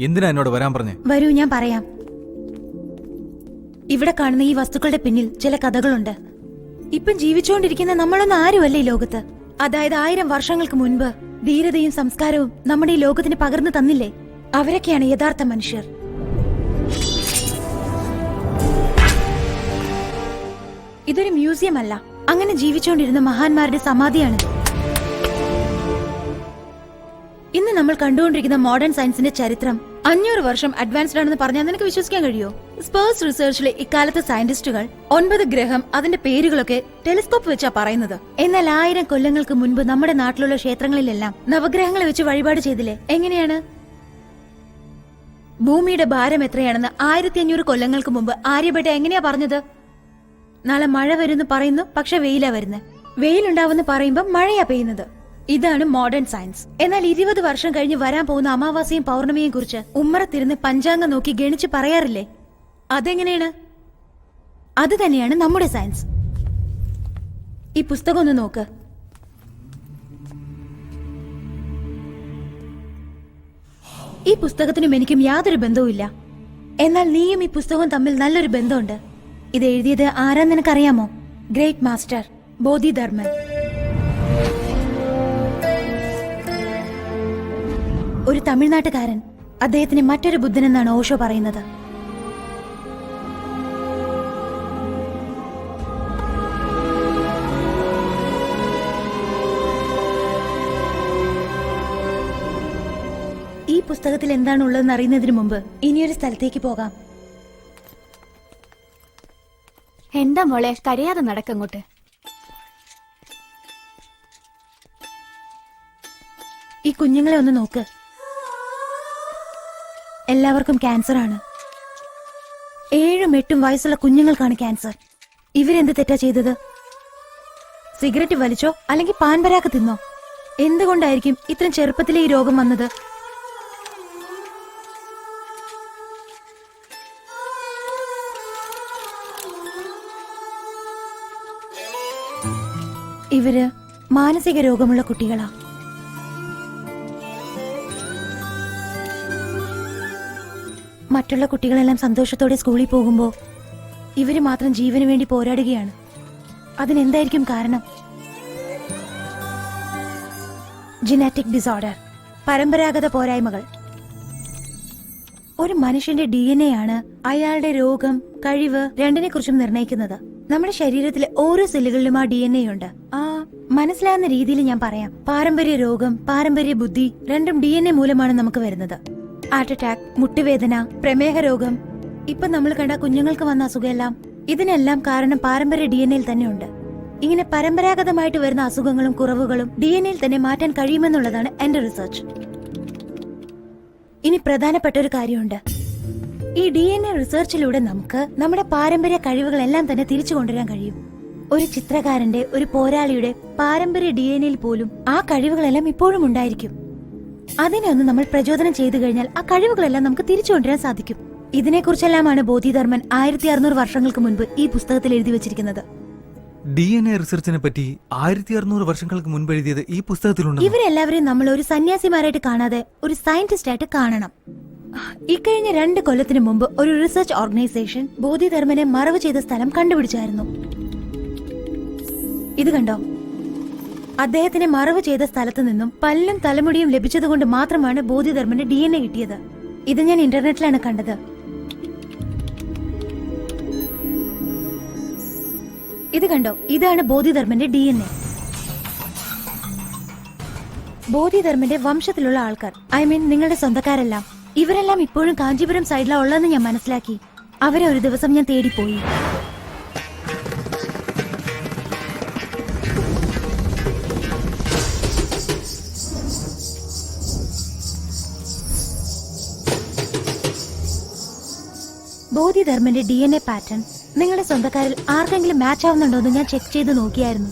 എന്തിനാ എന്നോട് വരാൻ പറഞ്ഞു? വരൂ ഞാൻ പറയാം. ഇവിടെ കാണുന്ന ഈ വസ്തുക്കളുടെ പിന്നിൽ ചില കഥകളുണ്ട്. ഇപ്പം ജീവിച്ചുകൊണ്ടിരിക്കുന്ന നമ്മളൊന്നും ആരുമല്ല ഈ ലോകത്ത്? അതായത് ആയിരം വർഷങ്ങൾക്ക് മുൻപ് ധീരതയും സംസ്കാരവും നമ്മുടെ ഈ ലോകത്തിന് പകർന്നു തന്നില്ലേ? അവരൊക്കെയാണ് യഥാർത്ഥ മനുഷ്യർ. ഇതൊരു മ്യൂസിയം അല്ല. അങ്ങനെ ജീവിച്ചുകൊണ്ടിരുന്ന മഹാന്മാരുടെ സമാധിയാണ്. ഇന്ന് നമ്മൾ കണ്ടുകൊണ്ടിരിക്കുന്ന മോഡേൺ സയൻസിന്റെ ചരിത്രം അഞ്ഞൂറ് വർഷം അഡ്വാൻസ്ഡ് ആണെന്ന് പറഞ്ഞാൽ നിനക്ക് വിശ്വസിക്കാൻ കഴിയോ സ്പേഴ്സ് റിസർച്ചിലെ ഇക്കാലത്തെ സയന്റിസ്റ്റുകൾ ഒൻപത് ഗ്രഹം അതിന്റെ പേരുകളൊക്കെ ടെലിസ്കോപ്പ് വെച്ചാ പറയുന്നത്. എന്നാൽ ആയിരം കൊല്ലങ്ങൾക്ക് മുൻപ് നമ്മുടെ നാട്ടിലുള്ള ക്ഷേത്രങ്ങളിലെല്ലാം നവഗ്രഹങ്ങളെ വെച്ച് വഴിപാട് ചെയ്തില്ലേ? എങ്ങനെയാണ്? ഭൂമിയുടെ ഭാരം എത്രയാണെന്ന് ആയിരത്തി അഞ്ഞൂറ് കൊല്ലങ്ങൾക്ക് മുമ്പ് ആര്യഭട്ട എങ്ങനെയാ പറഞ്ഞത്? നാളെ മഴ വരുന്നു പറയുന്നു പക്ഷെ വെയിലാ വരുന്നത് വെയിലുണ്ടാവുമെന്ന് പറയുമ്പോൾ മഴയാ പെയ്യുന്നത്. ഇതാണ് മോഡേൺ സയൻസ് എന്നാൽ ഇരുപത് വർഷം കഴിഞ്ഞ് വരാൻ പോകുന്ന അമാവാസിയും പൗർണമിയെയും കുറിച്ച് ഉമ്മറത്തിരുന്ന് പഞ്ചാംഗം നോക്കി ഗണിച്ച് പറയാറില്ലേ? അതെങ്ങനെയാണ്? അത് തന്നെയാണ് നമ്മുടെ സയൻസ് ഈ പുസ്തകം ഒന്ന് നോക്ക്. ഈ പുസ്തകത്തിനും എനിക്കും യാതൊരു ബന്ധവുമില്ല. എന്നാൽ നീയും ഈ പുസ്തകവും തമ്മിൽ നല്ലൊരു ബന്ധമുണ്ട്. ഇത് എഴുതിയത് ആരാ നിനക്കറിയാമോ? ഗ്രേറ്റ് മാസ്റ്റർ ബോധിധർമ്മൻ ഒരു തമിഴ്നാട്ടുകാരൻ അദ്ദേഹത്തിന് മറ്റൊരു ബുദ്ധനെന്നാണ് ഓഷോ പറയുന്നത്. ഈ പുസ്തകത്തിൽ എന്താണ് ഉള്ളതെന്ന് അറിയുന്നതിന് മുമ്പ് ഇനിയൊരു സ്ഥലത്തേക്ക് പോകാം. എന്താ മോളെ കരയാതെ നടക്കങ്ങോട്ട് ഈ കുഞ്ഞുങ്ങളെ ഒന്ന് നോക്ക്. എല്ലാവർക്കും ക്യാൻസർ ആണ് ഏഴും എട്ടും വയസ്സുള്ള കുഞ്ഞുങ്ങൾക്കാണ് ക്യാൻസർ. ഇവരെന്ത് തെറ്റാ ചെയ്തത്? സിഗരറ്റ് വലിച്ചോ അല്ലെങ്കിൽ പാൻപരാക്ക് തിന്നോ? എന്തുകൊണ്ടായിരിക്കും ഇത്രയും ചെറുപ്പത്തിലെ ഈ രോഗം വന്നത്? ഇവർ മാനസിക രോഗമുള്ള കുട്ടികളാ. മറ്റുള്ള കുട്ടികളെല്ലാം സന്തോഷത്തോടെ സ്കൂളിൽ പോകുമ്പോൾ ഇവർ മാത്രം ജീവന് വേണ്ടി പോരാടുകയാണ്. അതിനെന്തായിരിക്കും കാരണം? ജിനാറ്റിക് ഡിസോർഡർ പരമ്പരാഗത പോരായ്മകൾ. ഒരു മനുഷ്യന്റെ ഡി എൻ എ ആണ് അയാളുടെ രോഗം കഴിവ് രണ്ടിനെ കുറിച്ചും നിർണയിക്കുന്നത്. നമ്മുടെ ശരീരത്തിലെ ഓരോ സെല്ലുകളിലും ആ ഡി എൻ എ ഉണ്ട്. ആ മനസ്സിലാകുന്ന രീതിയിൽ ഞാൻ പറയാം. പാരമ്പര്യ രോഗം പാരമ്പര്യ ബുദ്ധി രണ്ടും ഡി എൻ എ മൂലമാണ് നമുക്ക് വരുന്നത്. ഹാർട്ട് അറ്റാക്ക് മുട്ടുവേദന പ്രമേഹ രോഗം ഇപ്പൊ നമ്മൾ കണ്ട കുഞ്ഞുങ്ങൾക്ക് വന്ന അസുഖമെല്ലാം ഇതിനെല്ലാം കാരണം പാരമ്പര്യ ഡി എൻ എയിൽ തന്നെയുണ്ട്. ഇങ്ങനെ പരമ്പരാഗതമായിട്ട് വരുന്ന അസുഖങ്ങളും കുറവുകളും ഡി എൻ എയിൽ തന്നെ മാറ്റാൻ കഴിയുമെന്നുള്ളതാണ് എന്റെ റിസർച്ച്. ഇനി പ്രധാനപ്പെട്ട ഒരു കാര്യമുണ്ട്. ഈ ഡി എൻ എ റിസർച്ചിലൂടെ നമുക്ക് നമ്മുടെ പാരമ്പര്യ കഴിവുകളെല്ലാം തന്നെ തിരിച്ചു കൊണ്ടുവരാൻ കഴിയും. ഒരു ചിത്രകാരന്റെ ഒരു പോരാളിയുടെ പാരമ്പര്യ ഡി എൻ എയിൽ പോലും ആ കഴിവുകളെല്ലാം ഇപ്പോഴും ഉണ്ടായിരിക്കും. അതിനെ ഒന്ന് നമ്മൾ പ്രചോദനം ചെയ്തു കഴിഞ്ഞാൽ ആ കഴിവുകളെല്ലാം നമുക്ക് തിരിച്ചു കൊണ്ടുവരാൻ സാധിക്കും. ഇതിനെക്കുറിച്ചെല്ലാമാണ് ബോധിധർമ്മൻ ആയിരത്തി അറുന്നൂറ് വർഷങ്ങൾക്ക് മുൻപ് ഈ പുസ്തകത്തിൽ എഴുതി വെച്ചിരിക്കുന്നത്. ഡി എൻ എ റിസർച്ചിനെ പറ്റി ആയിരത്തി അറുന്നൂറ് വർഷങ്ങൾക്ക് മുൻപ് എഴുതിയത് ഈ പുസ്തകത്തിലുണ്ട്? ഇവരെല്ലാവരെയും നമ്മൾ ഒരു സന്യാസിമാരായിട്ട് കാണാതെ ഒരു സയന്റിസ്റ്റ് ആയിട്ട് കാണണം. ഇക്കഴിഞ്ഞ രണ്ട് കൊല്ലത്തിന് മുമ്പ് ഒരു റിസർച്ച് ഓർഗനൈസേഷൻ ബോധിധർമ്മനെ മറവ് ചെയ്ത സ്ഥലം കണ്ടുപിടിച്ചായിരുന്നു. ഇത് കണ്ടോ? അദ്ദേഹത്തിനെ മറവ് ചെയ്ത സ്ഥലത്ത് നിന്നും പല്ലും തലമുടിയും ലഭിച്ചതുകൊണ്ട് മാത്രമാണ് ബോധിധർമ്മന് ഡി എൻ എ കിട്ടിയത്. ഇത് ഞാൻ ഇന്റർനെറ്റിലാണ് കണ്ടത്. ഇത് കണ്ടോ? ഇതാണ് ബോധിധർമ്മന്റെ ഡി എൻ എ. ബോധിധർമ്മന്റെ വംശത്തിലുള്ള ആൾക്കാർ ഐ മീൻ നിങ്ങളുടെ സ്വന്തക്കാരെല്ലാം. ഇവരെല്ലാം ഇപ്പോഴും കാഞ്ചീപുരം സൈഡിലാ ഉള്ളതെന്ന് ഞാൻ മനസ്സിലാക്കി. അവരെ ഒരു ദിവസം ഞാൻ തേടിപ്പോയി. ബോധിധർമ്മന്റെ ഡി എൻ എ പാറ്റേൺ നിങ്ങളുടെ സ്വന്തക്കാരിൽ ആർക്കെങ്കിലും മാച്ച് ആവുന്നുണ്ടോ എന്ന് ഞാൻ ചെക്ക് ചെയ്ത് നോക്കിയായിരുന്നു.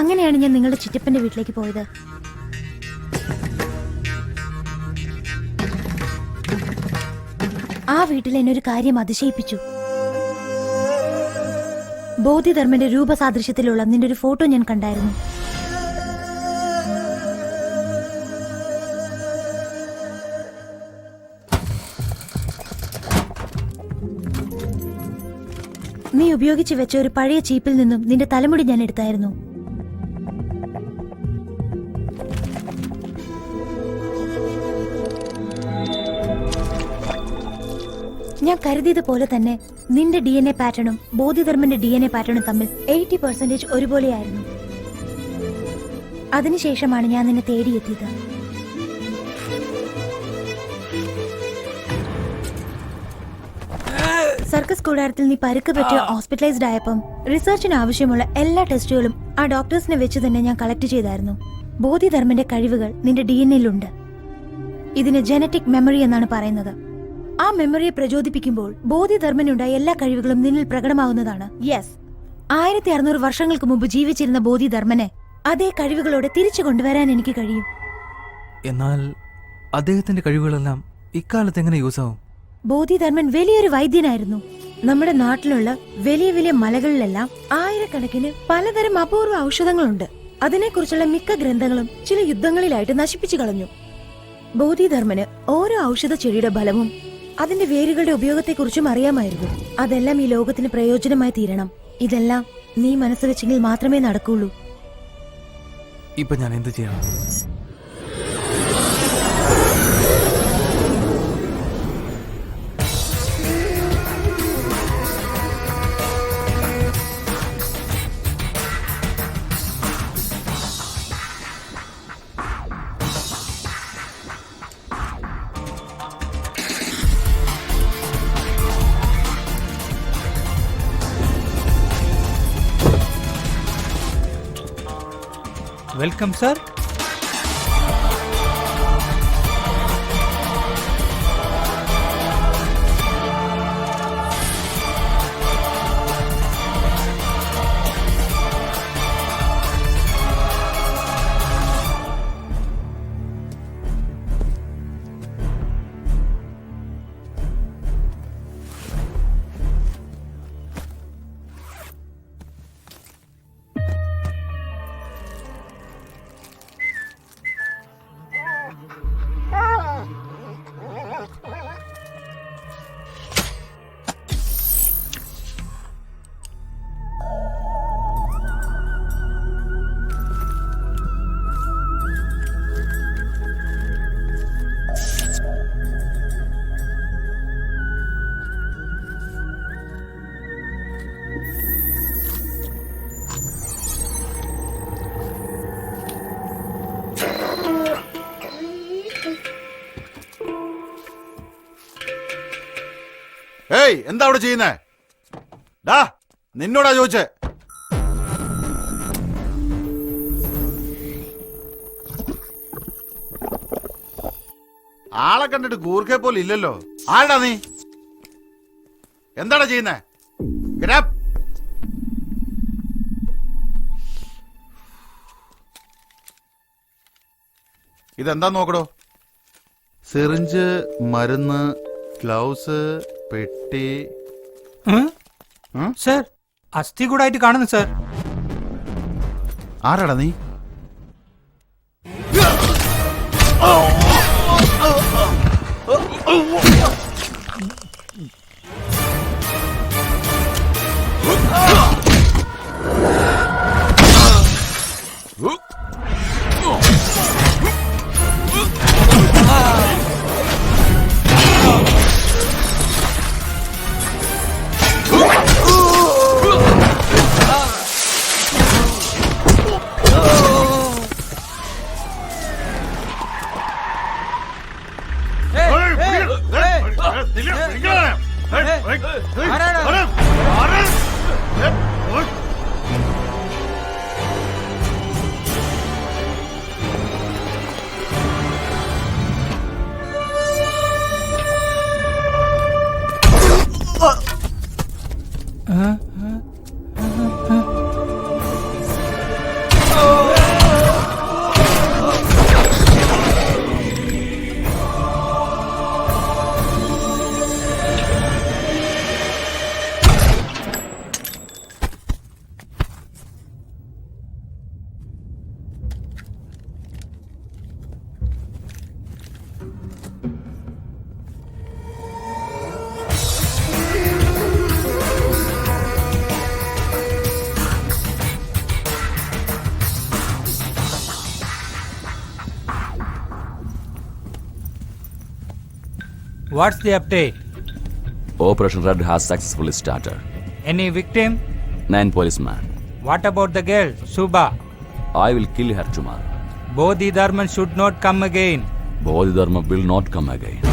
അങ്ങനെയാണ് ഞാൻ നിങ്ങളുടെ ചിറ്റപ്പന്റെ വീട്ടിലേക്ക് പോയത്. ആ വീട്ടിൽ എന്നൊരു കാര്യം അതിശയിപ്പിച്ചു. ബോധിധർമ്മന്റെ രൂപസാദൃശ്യത്തിലുള്ള നിന്റെ ഒരു ഫോട്ടോ ഞാൻ കണ്ടായിരുന്നു. നീ ഉപയോഗിച്ചു വെച്ച ഒരു പഴയ ചീപ്പിൽ നിന്നും നിന്റെ തലമുടി ഞാൻ എടുത്തായിരുന്നു. ഞാൻ കരുതിയത് പോലെ തന്നെ നിന്റെ ഡി എൻ എ പാറ്റേണും ബോധിധർമ്മന്റെ ഡി എൻ എ പാറ്റേണും തമ്മിൽ എയ്റ്റി പെർസെന്റേജ് ഒരുപോലെയായിരുന്നു. അതിനുശേഷമാണ് ഞാൻ നിന്നെ തേടിയെത്തിയത്. സർക്കസ് കൂടാരത്തിൽ നീ പരുക്ക് പറ്റി ഹോസ്പിറ്റലൈസ്ഡ് ആയപ്പം റിസർച്ചിന് ആവശ്യമുള്ള എല്ലാ ടെസ്റ്റുകളും ആ ഡോക്ടേഴ്സിനെ വെച്ച് തന്നെ ഞാൻ കളക്ട് ചെയ്തായിരുന്നു. ബോധിധർമ്മന്റെ കഴിവുകൾ നിന്റെ ഡി എൻ എല്ലുണ്ട് ഇതിന് ജനറ്റിക് മെമ്മറി എന്നാണ് പറയുന്നത്. ആ മെമ്മറിയെ പ്രചോദിപ്പിക്കുമ്പോൾ ബോധിധർമ്മനുണ്ടായ എല്ലാ കഴിവുകളും നിന്നിൽ പ്രകടമാവുന്നതാണ്. യെസ് ആയിരത്തി അറുന്നൂറ് വർഷങ്ങൾക്ക് മുമ്പ് ജീവിച്ചിരുന്ന ബോധിധർമ്മനെ അതേ കഴിവുകളോടെ തിരിച്ചു കൊണ്ടുവരാൻ എനിക്ക് കഴിയും. എന്നാൽ അദ്ദേഹത്തിന്റെ കഴിവുകളെല്ലാം ഇക്കാലത്ത് എങ്ങനെ യൂസ് ആവും? ബോധിധർമ്മൻ വലിയൊരു വൈദ്യനായിരുന്നു. നമ്മുടെ നാട്ടിലുള്ള വലിയ വലിയ മലകളിലെല്ലാം ആയിരക്കണക്കിന് പലതരം അപൂർവ ഔഷധങ്ങളുണ്ട്. അതിനെക്കുറിച്ചുള്ള മിക്ക ഗ്രന്ഥങ്ങളും ചില യുദ്ധങ്ങളിലായിട്ട് നശിപ്പിച്ചു കളഞ്ഞു. ബോധിധർമ്മന് ഓരോ ഔഷധ ചെടിയുടെ ഫലവും അതിന്റെ വേരുകളുടെ ഉപയോഗത്തെക്കുറിച്ചും അറിയാമായിരുന്നു. അതെല്ലാം ഈ ലോകത്തിന് പ്രയോജനമായി തീരണം. ഇതെല്ലാം നീ മനസ്സ് വെച്ചെങ്കിൽ മാത്രമേ നടക്കുള്ളൂ. ഇപ്പൊ ഞാൻ എന്ത് ചെയ്യണം? വെൽക്കം സർ ഏയ് എന്താ അവിടെ ചെയ്യുന്നേ? ഡാ നിന്നോടാ ചോദിച്ചേ. ആളെ കണ്ടിട്ട് കൂർക്കെ പോലെ ഇല്ലല്ലോ. ആടാ നീ? എന്താടാ ചെയ്യുന്നേ? Get ഇതെന്താ നോക്കടോ. സിറിഞ്ച് മരുന്ന് ഗ്ലൗസ് പെട്ടി. സർ അസ്ഥി കൂടായിട്ട് കാണുന്നു സർ. ആരാടാ നീ? Oh! నిలే నిలే What's the update? Operation Red has successfully started. Any victim? Nine policemen. What about the girl, Subha? I will kill her tomorrow. Bodhi Dharman should not come again. बहुत इधर में bill not come है गई